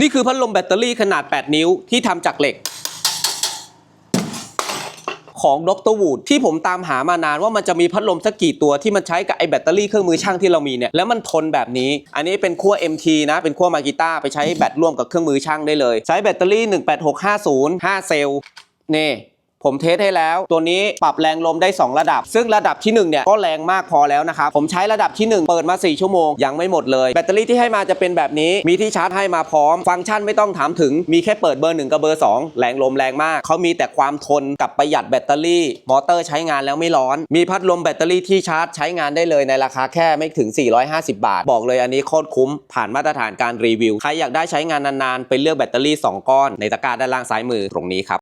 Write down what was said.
นี่คือพัดลมแบตเตอรี่ขนาด 8 นิ้วที่ทำจากเหล็ก ของดรวูดที่ผมตามหามานานว่ามันจะมีพัดลมสักกี่ตัวที่มันใช้กับไอแบตเตอรี่เครื่องมือช่างที่เรามีเนี่ยแล้วมันทนแบบนี้ อันนี้เป็นขั้ว MT นะ เป็นขั้วมากิต้าไปใช้แบตร่วมกับเครื่องมือช่างได้เลย ใช้แบตเตอรี่ 18650 5 เซลล์นี่ ผมเทสให้แล้ว ตัวนี้ปรับแรงลมได้ 2 ระดับ ซึ่งระดับที่1เนี่ยก็แรงมากพอแล้วนะครับ ผมใช้ระดับที่ 1 เปิดมา 4 ชั่วโมง ยังไม่หมดเลย แบตเตอรี่ที่ให้มาจะเป็นแบบนี้ มีที่ชาร์จให้มาพร้อม ฟังก์ชันไม่ต้องถามถึง มีแค่เปิดเบอร์ 1 กับเบอร์ 2 แรงลมแรงมาก เขามีแต่ความทนกับประหยัดแบตเตอรี่ มอเตอร์ใช้งานแล้วไม่ร้อน มีพัดลมแบตเตอรี่ที่ชาร์จใช้งานได้เลยในราคาแค่ไม่ถึง 450 บาท บอกเลยอันนี้โคตรคุ้ม ผ่านมาตรฐานการรีวิว ใครอยากได้ใช้งานนานๆ ไปเลือกแบตเตอรี่ 2 ก้อนในตะกร้าด้านล่างซ้ายมือตรงนี้ครับ